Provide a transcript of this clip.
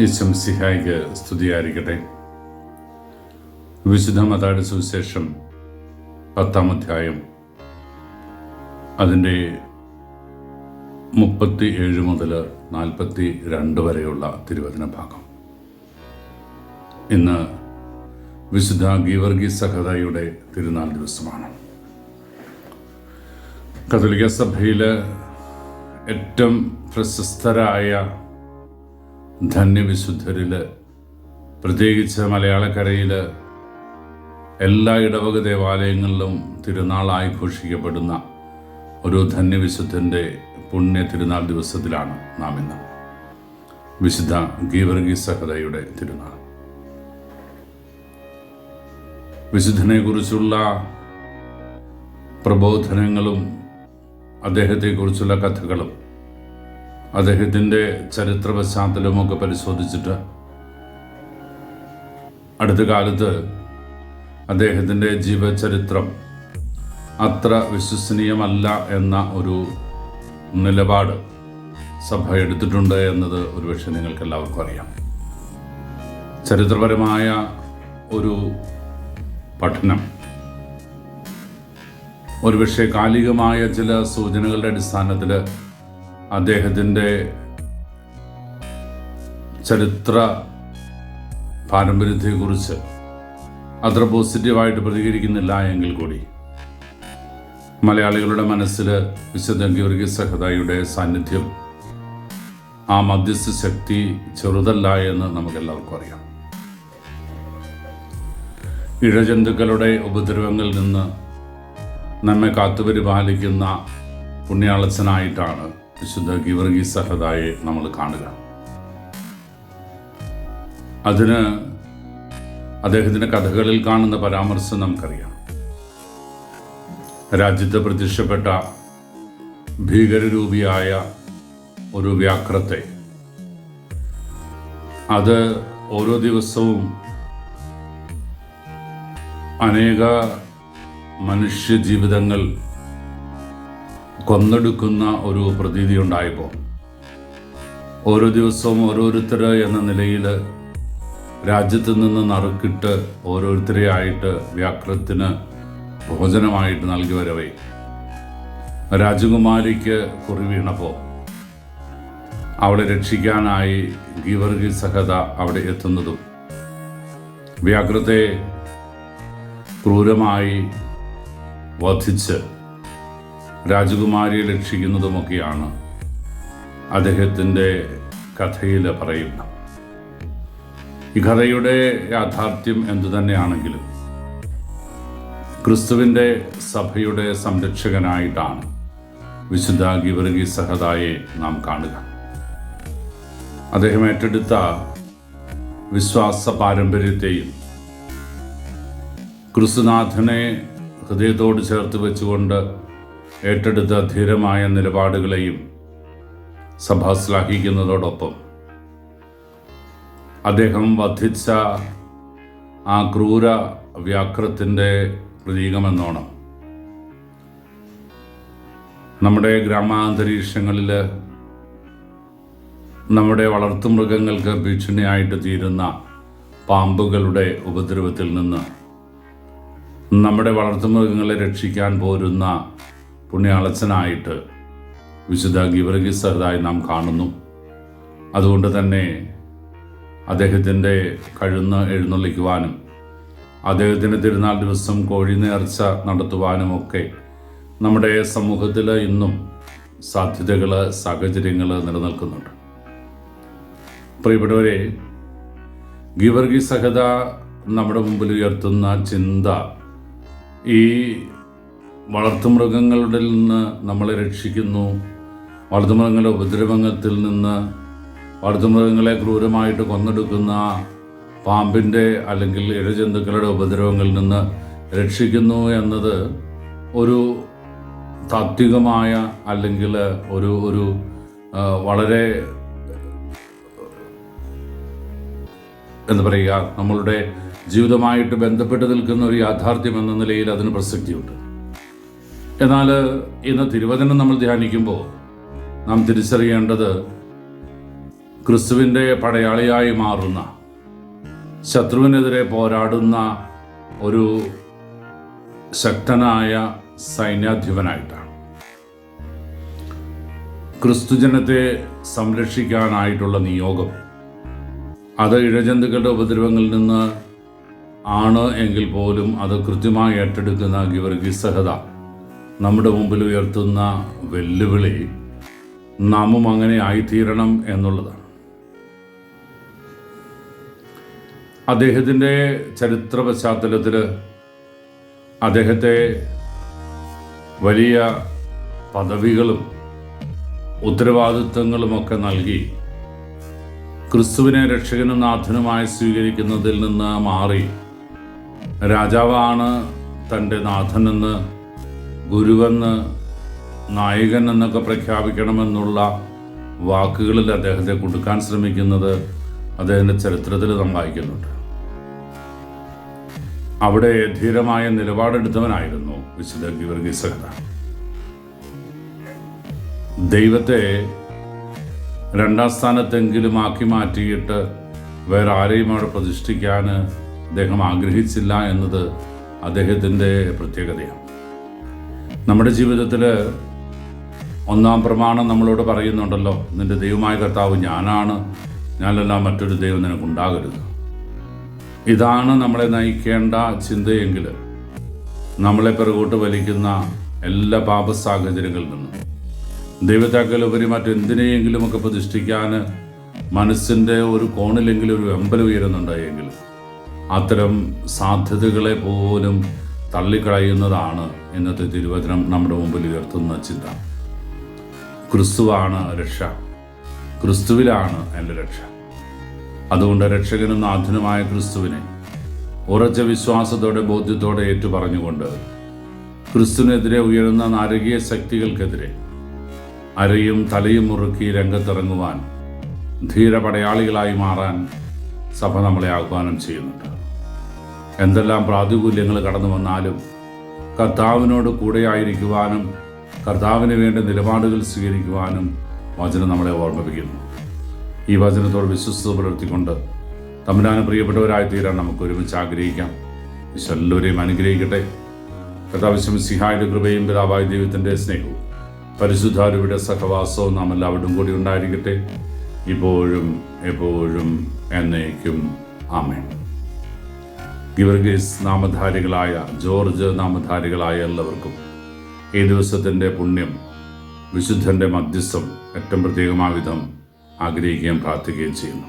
ഈശംസിഹായിക്ക് സ്തുതിയായിരിക്കട്ടെ. വിശുദ്ധ മതാട് സുവിശേഷം പത്താം അധ്യായം അതിന്റെ മുപ്പത്തി ഏഴ് മുതൽ നാൽപ്പത്തി രണ്ട് വരെയുള്ള തിരുവചന ഭാഗം. ഇന്ന് വിശുദ്ധ ഗീവർഗി സഹതയുടെ തിരുനാൾ ദിവസമാണ്. കത്തോലിക്ക സഭയിൽ ഏറ്റവും പ്രശസ്തരായ ധന്യവിശുദ്ധരിൽ പ്രത്യേകിച്ച് മലയാളക്കരയിൽ എല്ലാ ഇടവക ദേവാലയങ്ങളിലും തിരുനാൾ ആഘോഷിക്കപ്പെടുന്ന ഒരു ധന്യവിശുദ്ധന്റെ പുണ്യ തിരുനാൾ ദിവസത്തിലാണ് നാം ഇന്ന്. വിശുദ്ധ ഗീവർഗി സഹതയുടെ തിരുനാൾ. വിശുദ്ധനെക്കുറിച്ചുള്ള പ്രബോധനങ്ങളും അദ്ദേഹത്തെക്കുറിച്ചുള്ള കഥകളും അദ്ദേഹത്തിന്റെ ചരിത്ര പശ്ചാത്തലമൊക്കെ പരിശോധിച്ചിട്ട് അടുത്ത കാലത്ത് അദ്ദേഹത്തിന്റെ ജീവചരിത്രം അത്ര വിശ്വസനീയമല്ല എന്ന ഒരു നിലപാട് സഭ എടുത്തിട്ടുണ്ട് എന്നത് ഒരുപക്ഷെ നിങ്ങൾക്ക് എല്ലാവർക്കും അറിയാം. ചരിത്രപരമായ ഒരു പഠനം ഒരുപക്ഷെ കാലികമായ ചില സൂചനകളുടെ അടിസ്ഥാനത്തിൽ അദ്ദേഹത്തിന്റെ ചരിത്ര പാരമ്പര്യത്തെക്കുറിച്ച് അത്ര പോസിറ്റീവായിട്ട് പ്രതികരിക്കുന്നില്ല എങ്കിൽ കൂടി മലയാളികളുടെ മനസ്സിൽ വിശുദ്ധ ഗീവർഗി സഹതായുടെ സാന്നിധ്യം ആ മധ്യസ്ഥ ശക്തി ചെറുതല്ല എന്ന് നമുക്കെല്ലാവർക്കും അറിയാം. ഇഴജന്തുക്കളുടെ ഉപദ്രവങ്ങളിൽ നിന്ന് നമ്മെ കാത്തുപരിപാലിക്കുന്ന പുണ്യാളച്ചനായിട്ടാണ് വിശുദ്ധ ഗിവർഗി സഹതായെ നമ്മൾ കാണുക. അതിന് അദ്ദേഹത്തിന്റെ കഥകളിൽ കാണുന്ന പരാമർശം നമുക്കറിയാം. രാജ്യത്ത് പ്രത്യക്ഷപ്പെട്ട ഭീകരരൂപിയായ ഒരു വ്യാക്രത്തെ അത് ഓരോ ദിവസവും അനേക മനുഷ്യ ജീവിതങ്ങൾ കൊന്നെടുക്കുന്ന ഒരു പ്രതീതി ഉണ്ടായപ്പോൾ ഓരോ ദിവസവും ഓരോരുത്തർ എന്ന നിലയിൽ രാജ്യത്ത് നിന്ന് നറുക്കിട്ട് ഓരോരുത്തരെ ആയിട്ട് വ്യാക്രത്തിന് ഭോജനമായിട്ട് നൽകി വരവേ. രാജകുമാരിക്ക് കുറി വീണപ്പോൾ അവളെ രക്ഷിക്കാനായി ഗീവർഗി സഹത അവിടെ എത്തുന്നതും വ്യാകൃതയെ ക്രൂരമായി വധിച്ച് രാജകുമാരിയെ രക്ഷിക്കുന്നതുമൊക്കെയാണ് അദ്ദേഹത്തിന്റെ കഥയിൽ പറയുന്നത്. ഈ കഥയുടെ യാഥാർത്ഥ്യം എന്തു തന്നെയാണെങ്കിലും ക്രിസ്തുവിന്റെ സഭയുടെ സംരക്ഷകനായിട്ടാണ് വിശുദ്ധ ഗിവർഗി സഹതായെ നാം കാണുക. അദ്ദേഹം ഏറ്റെടുത്ത വിശ്വാസ പാരമ്പര്യത്തെയും ക്രിസ്തുനാഥനെ ഹൃദയത്തോട് ചേർത്ത് വെച്ചുകൊണ്ട് ഏറ്റെടുത്ത ധീരമായ നിലപാടുകളെയും സഭ ശ്ലാഘിക്കുന്നതോടൊപ്പം അദ്ദേഹം വധിച്ച ആ ക്രൂര വ്യാക്രത്തിന്റെ പ്രതീകമെന്നോണം. നമ്മുടെ ഗ്രാമാന്തരീക്ഷങ്ങളിൽ നമ്മുടെ വളർത്തുമൃഗങ്ങൾക്ക് ഭീഷണിയായിട്ട് തീരുന്ന പാമ്പുകളുടെ ഉപദ്രവത്തിൽ നിന്ന് നമ്മുടെ വളർത്തുമൃഗങ്ങളെ രക്ഷിക്കാൻ പോരുന്ന പുണ്യാളച്ചനായിട്ട് വിശുദ്ധ ഗിവർഗി സഹതായി നാം കാണുന്നു. അതുകൊണ്ട് തന്നെ അദ്ദേഹത്തിന്റെ കഴുന്ന് എഴുന്നള്ളിക്കുവാനും അദ്ദേഹത്തിന്റെ തിരുനാൾ ദിവസം കോഴി നേർച്ച നടത്തുവാനുമൊക്കെ നമ്മുടെ സമൂഹത്തിൽ ഇന്നും സാധ്യതകൾ സാഹചര്യങ്ങൾ നിലനിൽക്കുന്നുണ്ട്. പ്രിയപ്പെട്ടവരെ ഗിവർഗി സഹത നമ്മുടെ മുമ്പിൽ ഉയർത്തുന്ന ചിന്ത ഈ വളർത്തുമൃഗങ്ങളുടെ നിന്ന് നമ്മളെ രക്ഷിക്കുന്നു. വളർത്തുമൃഗങ്ങളുടെ ഉപദ്രവങ്ങത്തിൽ നിന്ന് വളർത്തുമൃഗങ്ങളെ ക്രൂരമായിട്ട് കൊന്നെടുക്കുന്ന പാമ്പിന്റെ അല്ലെങ്കിൽ ഇഴജന്തുക്കളുടെ ഉപദ്രവങ്ങളിൽ നിന്ന് രക്ഷിക്കുന്നു എന്നത് ഒരു താത്വികമായ അല്ലെങ്കിൽ ഒരു ഒരു വളരെ എന്താ പറയുക നമ്മളുടെ ജീവിതമായിട്ട് ബന്ധപ്പെട്ട് നിൽക്കുന്ന ഒരു യാഥാർത്ഥ്യം എന്ന നിലയിൽ അതിന് പ്രസക്തിയുണ്ട്. എന്നാൽ ഇന്ന് തിരുവചനം നമ്മൾ ധ്യാനിക്കുമ്പോൾ നാം തിരിച്ചറിയേണ്ടത് ക്രിസ്തുവിന്റെ പടയാളിയായി മാറുന്ന ശത്രുവിനെതിരെ പോരാടുന്ന ഒരു ശക്തനായ സൈന്യാധിപനായിട്ടാണ്. ക്രിസ്തുജനത്തെ സംരക്ഷിക്കാനായിട്ടുള്ള നിയോഗം അത് ഇഴജന്തുക്കളുടെ ഉപദ്രവങ്ങളിൽ നിന്ന് ആണ് എങ്കിൽ പോലും അത് കൃത്യമായി ഏറ്റെടുക്കുന്ന ഗിവർഗിസഹത നമ്മുടെ മുമ്പിൽ ഉയർത്തുന്ന വെല്ലുവിളി നാമും അങ്ങനെ ആയിത്തീരണം എന്നുള്ളതാണ്. അദ്ദേഹത്തിന്റെ ചരിത്ര പശ്ചാത്തലത്തിൽ അദ്ദേഹത്തെ വലിയ പദവികളും ഉത്തരവാദിത്വങ്ങളുമൊക്കെ നൽകി ക്രിസ്തുവിനെ രക്ഷകനും നാഥനുമായി സ്വീകരിക്കുന്നതിൽ നിന്ന് മാറി രാജാവാണ് തന്റെ നാഥനെന്ന് ഗുരുവെന്ന് നായകൻ എന്നൊക്കെ പ്രഖ്യാപിക്കണമെന്നുള്ള വാക്കുകളിൽ അദ്ദേഹത്തെ കൊടുക്കാൻ ശ്രമിക്കുന്നത് അദ്ദേഹത്തിന്റെ ചരിത്രത്തിൽ നാം വായിക്കുന്നുണ്ട്. അവിടെ ധീരമായ നിലപാടെടുത്തവനായിരുന്നു വിശുദ്ധ ഗിവർഗീസഹത ദൈവത്തെ രണ്ടാം സ്ഥാനത്തെങ്കിലും ആക്കി മാറ്റിയിട്ട് വേറെ ആരെയും അവിടെ പ്രതിഷ്ഠിക്കാൻ അദ്ദേഹം ആഗ്രഹിച്ചില്ല എന്നത് അദ്ദേഹത്തിന്റെ പ്രത്യേകതയാണ്. നമ്മുടെ ജീവിതത്തിൽ ഒന്നാം പ്രമാണം നമ്മളോട് പറയുന്നുണ്ടല്ലോ നിന്റെ ദൈവമായ കർത്താവ് ഞാനാണ്. ഞാനല്ല മറ്റൊരു ദൈവം നിനക്കുണ്ടാകരുത്. ഇതാണ് നമ്മളെ നയിക്കേണ്ട ചിന്തയെങ്കിൽ നമ്മളെ പിറകോട്ട് വലിക്കുന്ന എല്ലാ പാപ സാഹചര്യങ്ങളിൽ നിന്നും. ദൈവത്താക്കൽ ഉപരി മറ്റെന്തിനെയെങ്കിലുമൊക്കെ പ്രതിഷ്ഠിക്കാൻ മനസ്സിന്റെ ഒരു കോണിലെങ്കിലും ഒരു വെമ്പൽ ഉയരുന്നുണ്ടായെങ്കിൽ അത്തരം സാധ്യതകളെ പോലും തള്ളിക്കളയുന്നതാണ് ഇന്നത്തെ തിരുവചനം നമ്മുടെ മുമ്പിൽ ഉയർത്തുന്ന ചിന്ത. ക്രിസ്തുവാണ് രക്ഷ. ക്രിസ്തുവിലാണ് എന്റെ രക്ഷ. അതുകൊണ്ട് രക്ഷകനും നാഥനുമായ ക്രിസ്തുവിനെ ഉറച്ച വിശ്വാസത്തോടെ ബോധ്യത്തോടെ ഏറ്റുപറഞ്ഞുകൊണ്ട് ക്രിസ്തുവിനെതിരെ ഉയരുന്ന നാരകീയ ശക്തികൾക്കെതിരെ അരയും തലയും മുറുക്കി രംഗത്തിറങ്ങുവാൻ ധീര പടയാളികളായി മാറാൻ സഭ നമ്മളെ ആഹ്വാനം ചെയ്യുന്നുണ്ട്. എന്തെല്ലാം പ്രാതികൂല്യങ്ങൾ കടന്നു വന്നാലും കർത്താവിനോട് കൂടെയായിരിക്കുവാനും കർത്താവിന് വേണ്ട നിലപാടുകൾ സ്വീകരിക്കുവാനും വചനം നമ്മളെ ഓർമ്മിപ്പിക്കുന്നു. ഈ വചനത്തോട് വിശ്വസ്ത പുലർത്തിക്കൊണ്ട് തമ്പുരാന് പ്രിയപ്പെട്ടവരായി തീരാൻ നമുക്ക് ഒരുമിച്ച് ആഗ്രഹിക്കാം. ഈശോ എല്ലാവരെയും അനുഗ്രഹിക്കട്ടെ. കർത്താവശ്യം സിഹായുടെ കൃപയും പിതാവായ ദൈവത്തിന്റെ സ്നേഹവും പരിശുദ്ധാരുടെ സഹവാസവും നാം എല്ലാവരും കൂടി ഉണ്ടായിരിക്കട്ടെ. ഇപ്പോഴും എപ്പോഴും എന്നേക്കും. ആമേൻ. ഗിവർഗീസ് നാമധാരികളായ ജോർജ് നാമധാരികളായ എല്ലാവർക്കും ഈ ദിവസത്തിന്റെ പുണ്യം വിശുദ്ധന്റെ മധ്യസ്ഥം ഏറ്റവും പ്രത്യേകമായ വിധം ആഗ്രഹിക്കുകയും പ്രാർത്ഥിക്കുകയും ചെയ്യുന്നു.